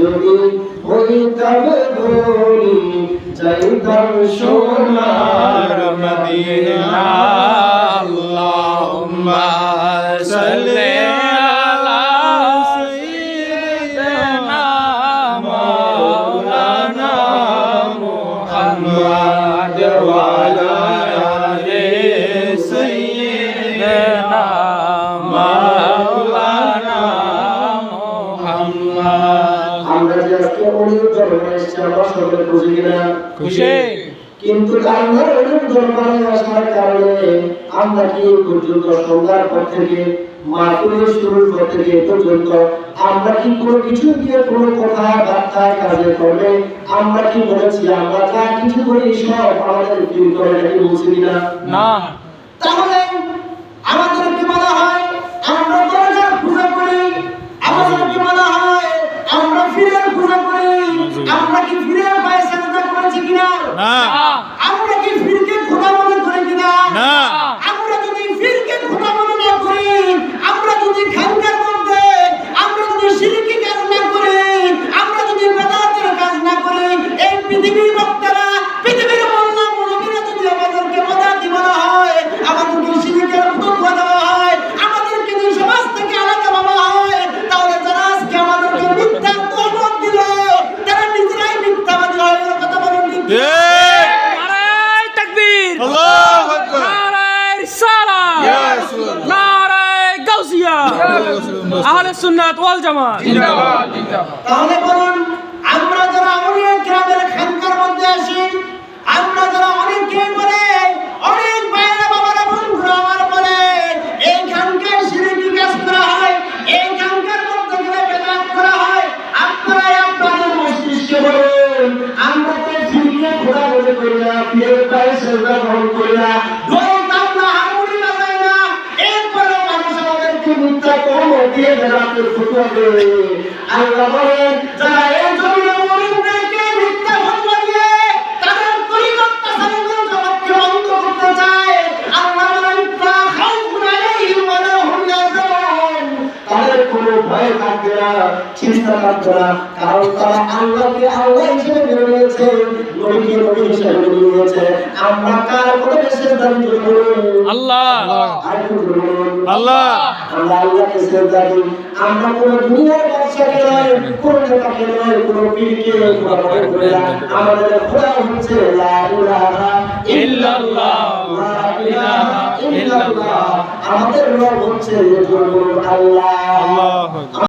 যদি হইতাম ধনী চাইতাম সোনার মদিনা। আল্লাহুম্মা সাল্লি আমরা সকলে কিনা? খুশি? কিন্তু আসার কারণে আমরা কি পর্যন্ত সন্ধ্যার পর থেকে মাহফিলের শুরুর পর থেকে পর্যন্ত আমরা কি কোনো কিছু দিয়ে কোনো কথা বার্তা কাজে করবে? আমরা কি বলেছি আমরা যা কিছু করি সব আমাদের ফিল করে নাকি বলছি কিনা? না। তাহলে আমাদেরকে বলা হয় আমরা ফিরের পায়ে সাজদা করেছি কিনা? না। আমরা কি ফিরকে খোদা মনে করে কিনা? না। নারায় তাকবীর! আল্লাহু আকবার! নারায় রিসালাত ইয়া রাসূলুল্লাহ! নারায় গাউসিয়া! আহলে সুন্নাত ওয়াল জামাত! জিন্দাবাদ। তাহলে বলুন বলে করি না ফিরে পায়ে সেজদা গ্রহণ করি না। ঢোল তাবলা হারমোনি বাজাই না এরপরে মানুষ আমাদেরকে মিথ্যা আল্লাহ বলেন, যারা চিন্তা থাকবে না কারণ তারা আল্লাহকে আল্লাহ হিসেবে মেনে নিয়েছে নবীকে নবী হিসেবে মেনে নিয়েছে। আমরা কার কোনো দেশের দাবি আল্লাহ। আল্লাহ। আমরা আল্লাহকে সেজদা দিই। আমরা কোনো দুনিয়ার বাদশাকে নয় কোনো নেতাকে নয় কোনো পীরকে আমাদের খোদা হচ্ছে লা ইলাহা ইল্লাল্লাহ। লা ইলাহা ইল্লাল্লাহ। আমাদের রব হচ্ছে একজন আল্লাহ।